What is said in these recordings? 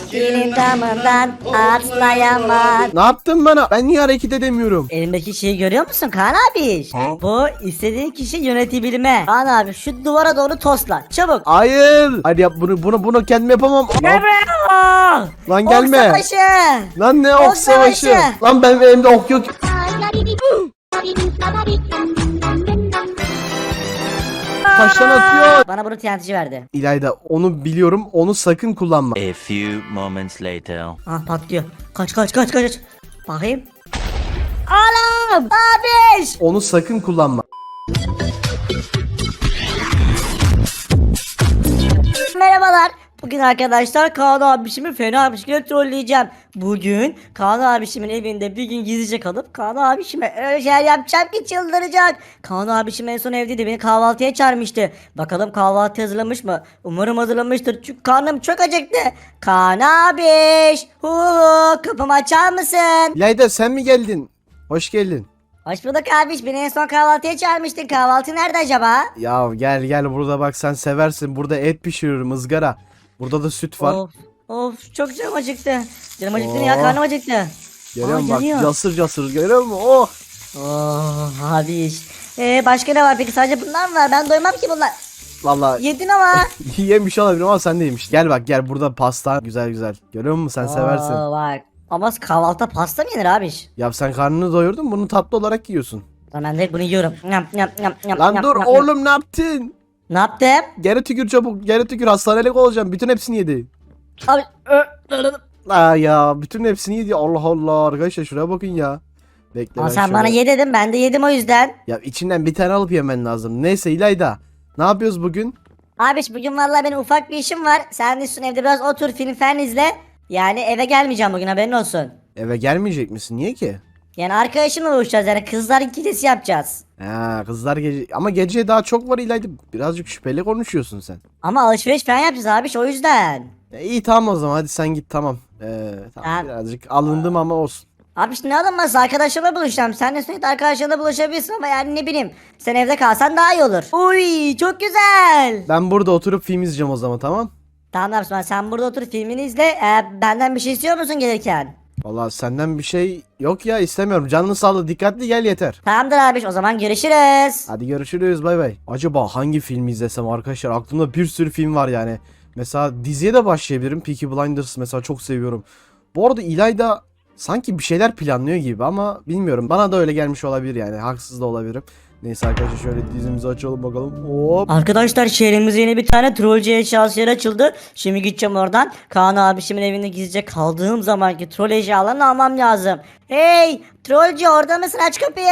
Katilin damından atlayamaz. Ne yaptın bana? Ben niye hareket edemiyorum? Elimdeki şeyi görüyor musun Kaan abi? Bu istediğin kişi yönetebilme. Kaan abi şu duvara doğru tosla. Çabuk. Hayır. Hadi yap bunu bunu bunu kendim yapamam. Gel buraya. Lan Ok gelme. savaşı. Lan ne Ok ok savaşı? savaşı. Lan benim elimde ok yok. Taştan atıyor. Bana bunu TNT'ci verdi. İlayda onu biliyorum. Onu sakın kullanma. A few moments later. Ah patlıyor. Kaç kaç kaç kaç. Bakayım. Anam. Abiş. Onu sakın kullanma. Merhabalar. Bugün arkadaşlar Kaan abişimi fena bir şekilde trolleyeceğim. Bugün Kaan abişimin evinde bir gün gizlice kalıp Kaan abişime öyle şeyler yapacağım ki çıldıracak. Kaan abişim en son evdeydi beni kahvaltıya çağırmıştı. Bakalım kahvaltı hazırlamış mı? Umarım hazırlamıştır çünkü karnım çok acıktı. Kaan abiş. Hu hu kapımı açar mısın? İlayda sen mi geldin? Hoş geldin. Hoş bulduk abiş beni en son kahvaltıya çağırmıştın. Kahvaltı nerede acaba? Ya gel gel burada bak sen seversin. Burada et pişiriyorum ızgara. Burada da süt var. Of of çok canım acıktı. Canım acıktı ya Oh. karnım acıktı. Görüyor musun bak yanıyor. casır casır görüyor musun? Oh. Oh abiş. Ee, başka ne var peki sadece bunlar mı var? Ben doymam ki bunlar. Valla Yedin ama. yemiş olabilirim ama sen de yemiş. Gel bak gel burada pasta güzel güzel. Görüyor musun sen seversin. Oo, bak. Ama kahvaltıda pasta mı yenir abiş? Ya sen karnını doyurdun bunu tatlı olarak yiyorsun. Lan ben direkt bunu yiyorum. Nyam, nyam, nyam, nyam, Lan nyam, dur nyam. oğlum ne yaptın? Ne yaptım? Geri tükür çabuk geri tükür hastanelik olacağım. Bütün hepsini yedi. Abi. Aa ya bütün hepsini yedi. Allah Allah arkadaşlar şuraya bakın ya. Bekle Ama ben sen şöyle- bana ye dedin ben de yedim o yüzden. Ya içinden bir tane alıp yemen lazım. Neyse İlayda. Ne yapıyoruz bugün? Abiş bugün vallahi benim ufak bir işim var. Sen de üstüne evde biraz otur film falan izle. Yani eve gelmeyeceğim bugün haberin olsun. Eve gelmeyecek misin? Niye ki? Yani arkadaşımla buluşacağız yani kızlar ikilisi yapacağız. Ha kızlar gece ama gece daha çok var İlayda. Birazcık şüpheli konuşuyorsun sen. Ama alışveriş falan yapacağız abiş o yüzden. Ya iyi tamam o zaman hadi sen git tamam. Ee, tamam Ha. birazcık alındım ama olsun. Abi işte ne alınmaz arkadaşlarımla buluşacağım. Sen de sürekli arkadaşlarınla buluşabilirsin ama yani ne bileyim. Sen evde kalsan daha iyi olur. Uy çok güzel. Ben burada oturup film izleyeceğim o zaman tamam? Tamam sen- sen burada otur filmini izle. Ee, benden bir şey istiyor musun gelirken? Vallahi senden bir şey yok ya istemiyorum. Canını sağlığı dikkatli gel yeter. Tamamdır abi o zaman görüşürüz. Hadi görüşürüz bay bay. Acaba hangi filmi izlesem arkadaşlar aklımda bir sürü film var yani. Mesela diziye de başlayabilirim. Peaky Blinders mesela çok seviyorum. Bu arada İlayda sanki bir şeyler planlıyor gibi ama bilmiyorum. Bana da öyle gelmiş olabilir yani. Haksız da olabilirim. Neyse arkadaşlar şöyle dizimizi açalım bakalım. Hop. Arkadaşlar şehrimizde yeni bir tane trollcü eşyası yer açıldı. Şimdi gideceğim oradan. Kaan abişimin evinde gizlice kaldığım zamanki troll eşyalarını almam lazım. Hey trollcü orada mısın aç kapıyı.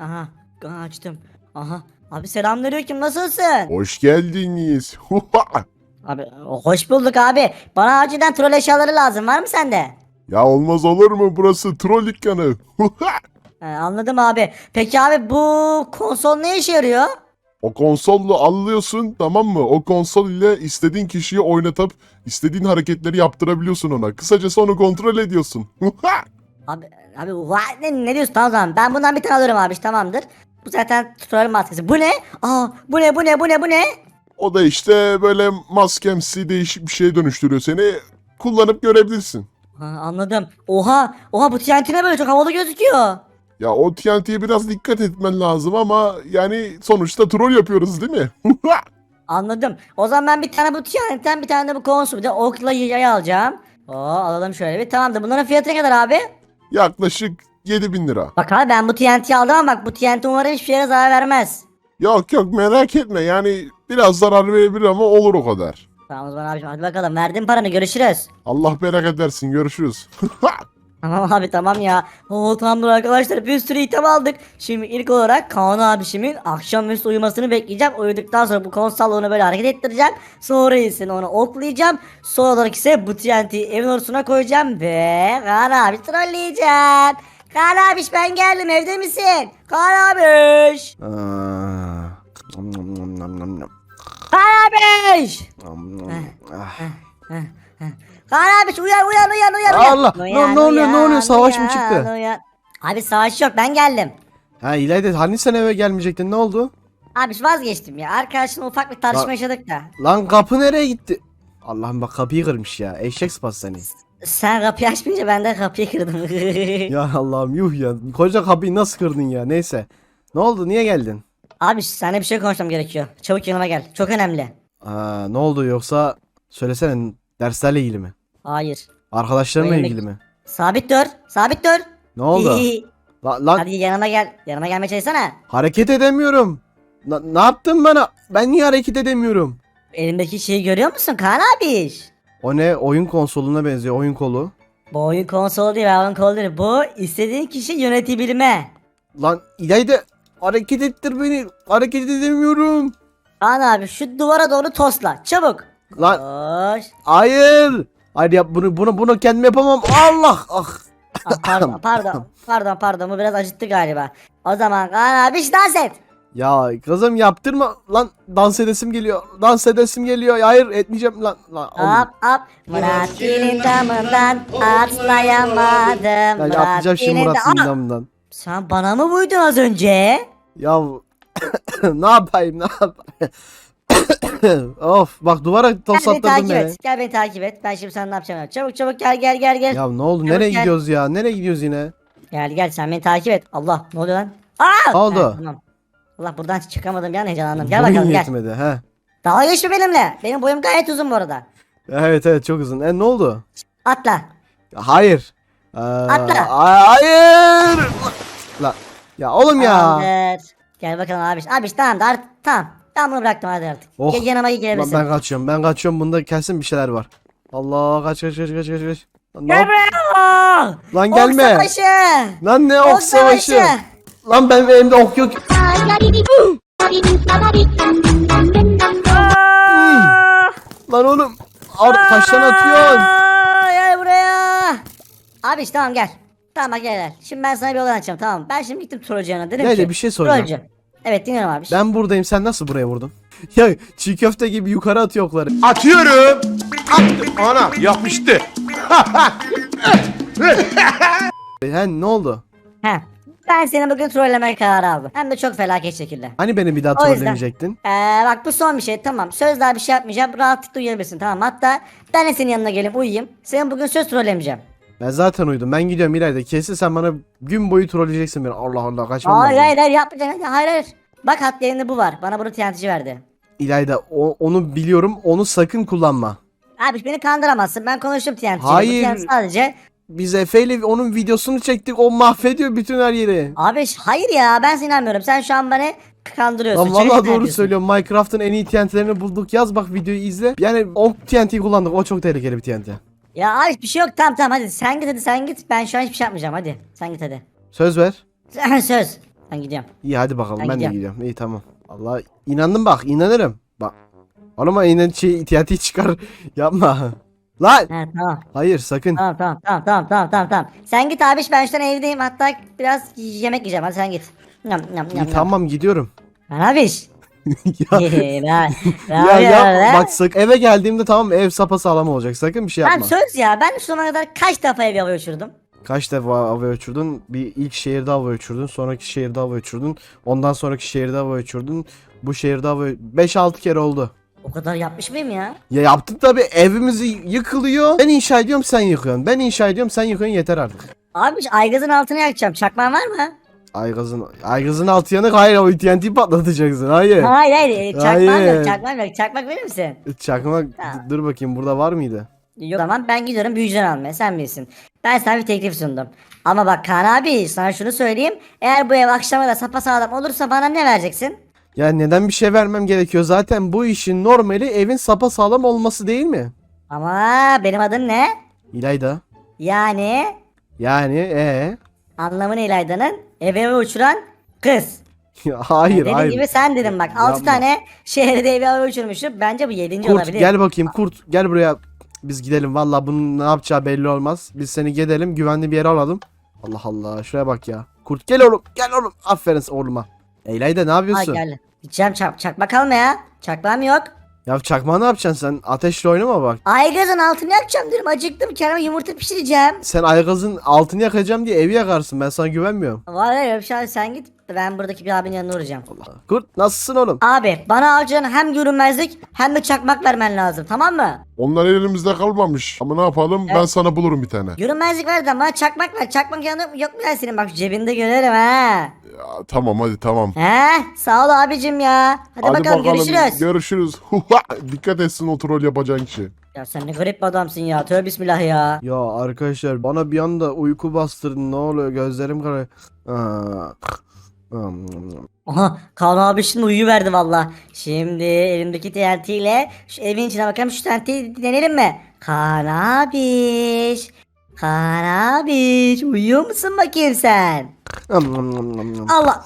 Aha Aha, açtım. Aha abi selamünaleyküm nasılsın? Hoş geldiniz. Abi hoş bulduk abi. Bana acilen troll eşyaları lazım var mı sende? ya olmaz olur mu? Burası troll dükkanı. He, anladım abi. Peki abi bu konsol ne işe yarıyor? o konsolla alıyorsun tamam mı? O konsol ile istediğin kişiyi oynatıp istediğin hareketleri yaptırabiliyorsun ona. Kısacası onu kontrol ediyorsun. Abi abi vay, ne, ne diyorsun tamam o zaman ben bundan bir tane alırım abi tamamdır. Bu zaten troll maskesi. Bu ne? Aa bu ne bu ne bu ne bu ne? o da işte böyle maskemsi değişik bir şeye dönüştürüyor seni. Kullanıp görebilirsin. Ha, anladım. Oha oha bu TNT ne böyle çok havalı gözüküyor. Ya o TNT'ye biraz dikkat etmen lazım ama yani sonuçta troll yapıyoruz değil mi? Anladım. O zaman ben bir tane bu TNT'den bir tane de bu konsol bir de okla yay alacağım. Oo alalım şöyle bir tamamdır. Bunların fiyatı ne kadar abi? Yaklaşık 7000 lira. Bak abi ben bu TNT'yi aldım ama bak bu TNT umarım hiçbir yere zarar vermez. Yok yok merak etme yani biraz zarar verebilir ama olur o kadar. Tamam o zaman abiciğim hadi bakalım verdim paranı görüşürüz. Allah bereket versin görüşürüz. Tamam abi tamam ya. Oo tamamdır arkadaşlar bir sürü item aldık. Şimdi ilk olarak Kaan abişimin akşamüstü uyumasını bekleyeceğim. Uyuduktan sonra bu konsolla onu böyle hareket ettireceğim. Sonra ise onu oklayacağım. Son olarak ise bu TNT'yi evin ortasına koyacağım ve Kaan abi trolleyeceğim. Kaan abiş ben geldim evde misin? Kaan abiş. Kaan abiş. Ah. Abiş uyan uyan uyan uyan. uyan. Allah, ne- ne oluyor, ne oluyor? Savaş mı çıktı? uyan. Abi savaş yok ben geldim. Ha İlayda hani sen eve gelmeyecektin ne oldu? Abi vazgeçtim ya. Arkadaşımla ufak bir tartışma Lan- yaşadık da. Lan kapı nereye gitti? Allah'ım bak kapıyı kırmış ya. Eşek sıpası seni. Sen kapıyı açmayınca ben de kapıyı kırdım. ya Allah'ım yuh ya. Koca kapıyı nasıl kırdın ya? Neyse. Ne oldu? Niye geldin? Abi seninle bir şey konuşmam gerekiyor. Çabuk yanıma gel. Çok önemli. Aa, ne oldu yoksa söylesene derslerle ilgili mi? Hayır. Arkadaşlarımla Yemek- ilgili mi? Sabit dur. Sabit dur. Ne oldu? La- lan Hadi yanıma gel. Yanıma gelmeye çalışsana. hareket edemiyorum. Na- ne yaptın bana? Ben niye hareket edemiyorum? Elimdeki şeyi görüyor musun Kaan abi? O ne? Oyun konsoluna benziyor. Oyun kolu. Bu oyun konsolu değil, oyun kolu değil. Bu istediğin kişi yönetebilme. Lan İlayda hareket ettir beni. Hareket edemiyorum. Kaan abi şu duvara doğru tosla. Çabuk. Lan Koş. hayır. Hayır ya bunu bunu bunu kendim yapamam. Allah ah. Ah, pardon, pardon. Pardon, pardon. Bu biraz acıttı galiba. O zaman Kaan abi işte dans et. Ya kızım yaptırma lan dans edesim geliyor. Dans edesim geliyor. Hayır etmeyeceğim lan. lan. Hop hop. Murat Gil'in damından atlayamadım. Ya atlayacağım şimdi Murat'ın damından. Sen bana mı vuydun az önce? Ya ne yapayım ne yapayım. Of bak duvara Gel beni tosatladın takip beni. et. Gel beni takip et. Ben şimdi sana ne yapacağım? Çabuk çabuk gel gel gel gel. Ya ne oldu? Nereye gel. gidiyoruz ya? Nereye gidiyoruz yine? Gel gel sen beni takip et. Allah ne oluyor lan? Aa! Ne oldu? Ha, tamam. Allah buradan çıkamadım ya heyecanlandım. Gel Boyun bakalım gel. yetmedi he. Dalga geçme benimle. Benim boyum gayet uzun bu arada. Evet evet çok uzun. E ne oldu? Atla. Hayır. Ee, Atla. a- Hayır. La. Ya oğlum ya. Tamamdır. Gel bakalım abiş. Abiş tamam da artık tamam. Ben bunu bıraktım hadi artık. Oh. Gel yanıma gelebilirsin. ben kaçıyorum. Ben kaçıyorum. Bunda kesin bir şeyler var. Allah kaç kaç kaç kaç kaç kaç. Lan, ne Gel yap- buraya. Lan Ok gelme. savaşı. Lan ne Ok ok savaşı. savaşı. Lan benim elimde ok yok. Aa! Lan oğlum. Ar taştan atıyorsun. Aa, Gel buraya. Abiş tamam gel. Tamam bak gel gel. Şimdi ben sana bir olay anlatacağım tamam. Ben şimdi gittim yanına dedim Neydi, ki. bir şey soracağım. Trollcü. Evet dinliyorum abiş. Ben buradayım. Sen nasıl buraya vurdun? Ya çiğ köfte gibi yukarı atıyor okları. Atıyorum. Attım. Ana yapıştı. He ne oldu? He. Ben seni bugün trollemeye kararı aldım. Hem de çok felaket şekilde. Hani beni bir daha O yüzden- trollemeyecektin? Ee, bak bu son bir şey tamam. Söz daha bir şey yapmayacağım. Rahatlıkla uyuyabilirsin tamam. Hatta ben de senin yanına gelip uyuyayım. Seni bugün söz trollemeyeceğim. Ben zaten uyudum. Ben gidiyorum İlayda. Kesin sen bana gün boyu trolleyeceksin beni. Allah Allah kaçmam Hayır lazım. hayır hayır yapmayacaksın. Hayır hayır. Bak hat yerinde bu var. Bana bunu TNT'ci verdi. İlayda o- onu biliyorum. Onu sakın kullanma. Abi beni kandıramazsın. Ben konuştum TNT'ciyle. Hayır. Bu TNT sadece. Biz Efe ile onun videosunu çektik. O mahvediyor bütün her yeri. Abi ş- hayır ya ben sana inanmıyorum. Sen şu an beni kandırıyorsun. Lan vallahi sen doğru söylüyorum. Minecraft'ın en iyi TNT'lerini bulduk. Yaz bak videoyu izle. Yani o TNT'yi kullandık. O çok tehlikeli bir TNT. Ya abi bir şey yok. Tamam tamam hadi. Sen git hadi sen git. Ben şu an hiçbir şey yapmayacağım. Hadi. Sen git hadi. Söz ver. Söz. Ben gidiyorum. İyi hadi bakalım. Ben Ben, de gidiyorum. gidiyorum. İyi tamam. Allah inandım bak. inanırım. Bak. Oğlum inan şey TNT çıkar. Yapma. Lan. He tamam. Hayır sakın. Tamam tamam tamam tamam tamam tamam tamam. Sen git abiş ben şu an evdeyim hatta biraz yemek yiyeceğim hadi sen git. Yam yam İyi, yam. tamam gidiyorum. Lan abiş. ya, ya yapma. lan? Bak sakın eve geldiğimde tamam ev sapasağlam olacak. Sakın bir şey yapma. söz ya ben şu zamana kadar kaç defa ev havaya uçurdum? Kaç defa havaya uçurdun? Bir ilk şehirde havaya uçurdun. Sonraki şehirde havaya uçurdun. Ondan sonraki şehirde havaya uçurdun. Bu şehirde havaya... 5-6 kere oldu. O kadar yapmış mıyım ya? Ya yaptık tabi evimiz yıkılıyor. Ben inşa ediyorum sen yıkıyorsun. Ben inşa ediyorum sen yıkıyorsun yeter artık. Abiş aygazın altına yakacağım çakmağın var mı? Aygaz'ın Aygaz'ın altı yanık hayır o TNT patlatacaksın hayır. Hayır hayır çakmağım Hayır. yok çakmağım yok çakmak verir misin? Çakmak Ha. dur bakayım burada var mıydı? Yok tamam ben gidiyorum büyücüden almaya sen bilirsin. Ben sana bir teklif sundum. Ama bak Kaan abi sana şunu söyleyeyim. Eğer bu ev akşama da sapasağlam olursa bana ne vereceksin? Ya neden bir şey vermem gerekiyor? Zaten bu işin normali evin sapa sağlam olması değil mi? Ama benim adım ne? İlayda. Yani Yani ee? anlamı ne İlayda'nın? Eve uçuran kız. Ya hayır Dediğim hayır. gibi sen dedim bak 6 Yapma. tane şehirde evi havaya uçurmuşum. Bence bu 7. Kurt olabilir. gel bakayım Kurt gel buraya. Biz gidelim valla bunun ne yapacağı belli olmaz. Biz seni gidelim güvenli bir yere alalım. Allah Allah şuraya bak ya. Kurt gel oğlum gel oğlum. Aferin oğluma. Eyleyde ne Ha yapıyorsun? gel. Gideceğim çak, çakmak alma ya. Çakmağım yok. Ya çakma ne yapacaksın sen? Ateşle oynama bak. Aygazın altını yakacağım diyorum. Acıktım. Kendime yumurta pişireceğim. Sen aygazın altını yakacağım diye evi yakarsın. Ben sana güvenmiyorum. Bir şey sen git. Ben buradaki bir abinin yanına uğrayacağım. Kurt nasılsın oğlum? Abi bana acilen hem görünmezlik hem de çakmak vermen lazım tamam mı? Onlar elimizde kalmamış. Ama ne yapalım ben sana bulurum bir tane. Görünmezlik ver de bana çakmak ver. Çakmak yanında yok mu ya senin bak cebinde görerim ha. Ya, tamam hadi tamam. He sağ ol abicim ya. Hadi, bakalım, görüşürüz. Görüşürüz. Dikkat etsin o troll yapacağın kişi. ya sen ne garip bir adamsın ya. Tövbe bismillah ya. Ya arkadaşlar bana bir anda uyku bastırdı. Ne oluyor? Gözlerim kara. Aa. Aha Kaan abi şimdi uyuverdi valla. Şimdi elimdeki TNT ile şu evin içine bakalım şu TNT'yi deneyelim mi? Kaan abiş. Kaan abiş uyuyor musun bakayım sen? Allah.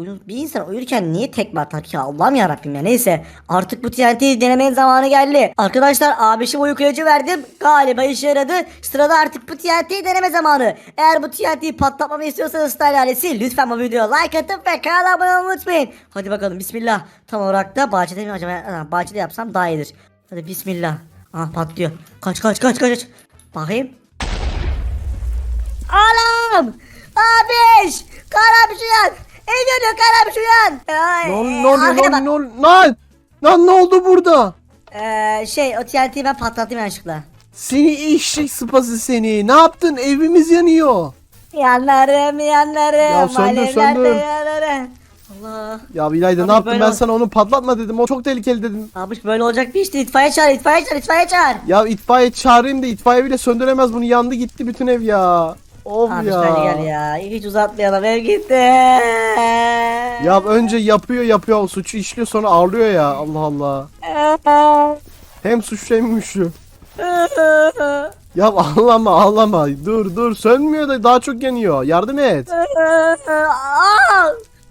Ah. Bir insan uyurken niye tekme atar ki Allah'ım yarabbim ya neyse artık bu TNT'yi denemenin zamanı geldi. Arkadaşlar abişim uyku ilacı verdim galiba işe yaradı sırada artık bu TNT'yi deneme zamanı. Eğer bu TNT'yi patlatmamı istiyorsanız Style ailesi lütfen bu videoya like atıp ve kanala abone olmayı unutmayın. Hadi bakalım bismillah tam olarak da bahçede mi acaba bahçede yapsam daha iyidir. Hadi bismillah. Aha patlıyor. Kaç kaç kaç kaç. Bakayım. Anam! Abiş! Kar abi uyan! Ev yanıyor kar abi uyan! Ay, Ne ol- ne oluyor lan? bak. Ne ol- Lan! Lan ne oldu burada? Ee, şey o TNT'yi ben patlattım yanlışlıkla. Seni eşek sıpası seni. Ne yaptın? Evimiz yanıyor. Yanlarım yanlarım. Ya söndür, söndür. yanarım. Allah. Ya İlayda Abi ne yaptın? böyle Ben ol- sana onu patlatma dedim. O çok tehlikeli dedim. Abi böyle olacak bir işte itfaiye çağır itfaiye çağır itfaiye çağır. Ya itfaiye çağırayım da itfaiye bile söndüremez bunu. Yandı gitti bütün ev ya. Of Abi ya. hadi gel ya. Hiç uzatmayalım ev gitti. Ya önce yapıyor yapıyor suçu işliyor sonra ağlıyor ya. Allah Allah. Hem suçlu hem güçlü. Ya ağlama ağlama. Dur dur sönmüyor da daha çok yanıyor. Yardım et. Aa!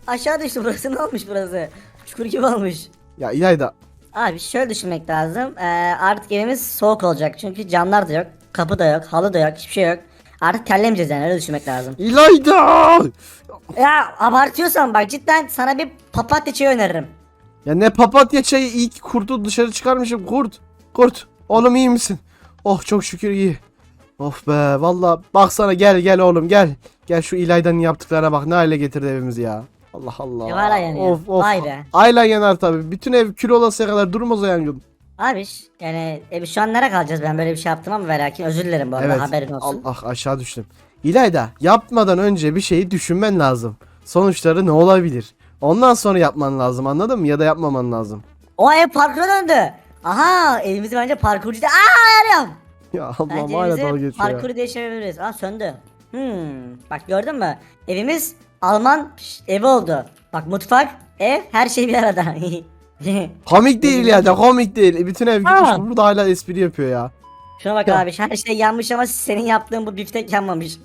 Aşağı düştü burası ne olmuş burası? Çukur gibi olmuş. Ya İlayda. Abi şöyle düşünmek lazım. Ee, artık evimiz soğuk olacak. Çünkü camlar da yok. Kapı da yok. Halı da yok. Hiçbir şey yok. Artık terlemeyeceğiz yani öyle düşünmek lazım. İlayda. Ya abartıyorsan bak cidden sana bir papatya çayı öneririm. Ya ne papatya çayı iyi ki kurtu dışarı çıkarmışım kurt. Kurt. Oğlum iyi misin? Oh çok şükür iyi. Of be valla baksana gel gel oğlum gel. Gel şu İlayda'nın yaptıklarına bak ne hale getirdi evimizi ya. Allah Allah. Ev hala yanıyor. Of of. Vay be. Hala yanar tabi. Bütün ev kül olasıya kadar durmaz o yangın. Abi yani e, şu an nereye kalacağız ben böyle bir şey yaptım ama ve lakin özür dilerim bu arada Evet. haberin olsun. Allah aşağı düştüm. İlayda yapmadan önce bir şeyi düşünmen lazım. Sonuçları ne olabilir? Ondan sonra yapman lazım anladın mı? Ya da yapmaman lazım. O ev parkura döndü. Aha evimizi bence parkurcu da Aa arıyorum. Ya Allah'ım Bence hala dalga geçiyor ya. parkuru değiştirebiliriz. Aa söndü. Hmm. Bak gördün mü? Evimiz Alman evi oldu. Bak mutfak, ev, her şey bir arada. Komik değil ya da komik değil. Bütün ev gitmiş Ha. burada hala espri yapıyor ya. Şuna bak Ya. abi her şey yanmış ama senin yaptığın bu biftek yanmamış.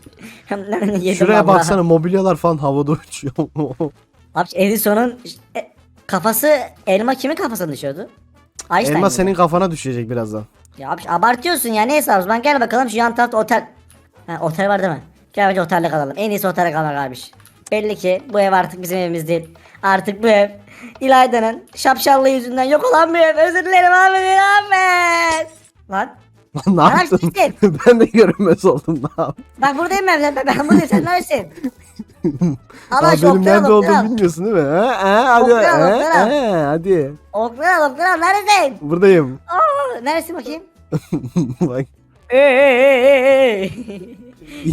Yedim Şuraya vallahi. baksana mobilyalar falan havada uçuyor. Abi Edison'un e, kafası elma kimin kafasına düşüyordu? Einstein Elma miydi? senin kafana düşecek birazdan. Ya abi abartıyorsun ya neyse abi ben gel bakalım şu yan tarafta otel. Ha, otel var değil mi? Gel bence otelde kalalım. En iyisi otelde kalmak abiş. Belli ki bu ev artık bizim evimiz değil. Artık bu ev İlayda'nın şapşallığı yüzünden yok olan bir ev. Özür dilerim abi Ahmet. Lan Lan ne Lan yaptın? ben de görünmez oldum ne yaptım? bak buradayım ben. Ben, ben buradayım sen neredesin? Allah Aa, benim nerede olduğumu bilmiyorsun değil mi? He, he, hadi. Okları al, he, okları al. he, hadi. Okları al neredesin? Buradayım. Aa, neresin bakayım? Bak. Ya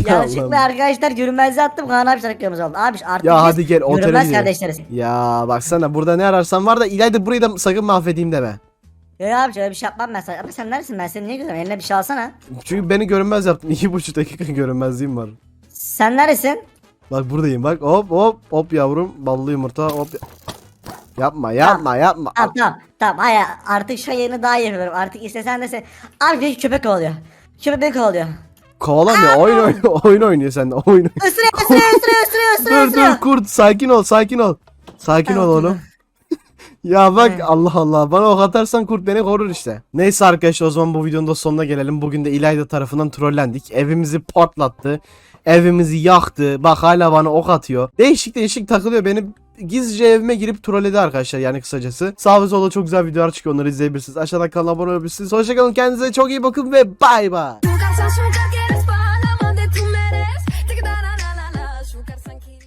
Yanlışlıkla Allah'ım. arkadaşlar görünmezliğe attım Kaan abi kırmızı oldu. Abi artık Ya biz hadi gel, otele görünmez gidelim. kardeşleriz. Ya baksana burada ne ararsan var da İlayda burayı da sakın mahvedeyim deme. Ya abi şöyle bir şey yapmam ben sana. Ama sen neresin ben seni niye görüyorum? Eline bir şey alsana. Çünkü beni görünmez yaptın. İki buçuk dakika görünmezliğim var. Sen neresin? Bak buradayım bak hop hop hop yavrum ballı yumurta hop. Yapma yapma yapma. Tamam tamam. Tamam hayır artık şu yayını daha iyi yapıyorum. Artık istesen de sen. Abi bir köpek kovalıyor. Köpek beni kovalıyor. Kovalamıyor oyun oynuyor oyun oynuyor sen de oyun oynuyor. Isırıyor ısırıyor ısırıyor ısırıyor ısırıyor. dur dur kurt sakin ol sakin ol. Sakin ol Tamam, oğlum. Ya bak He. Allah Allah bana ok atarsan kurt beni korur işte. Neyse arkadaşlar o zaman bu videonun da sonuna gelelim. Bugün de İlayda tarafından trollendik. Evimizi patlattı. Evimizi yaktı. Bak hala bana ok atıyor. Değişik değişik takılıyor. Beni gizlice evime girip trolledi arkadaşlar yani kısacası. Sağ ve solda çok güzel videolar çıkıyor onları izleyebilirsiniz. Aşağıdan kanala abone olabilirsiniz. Hoşçakalın kendinize çok iyi bakın ve bay bay. 누가 사실 가게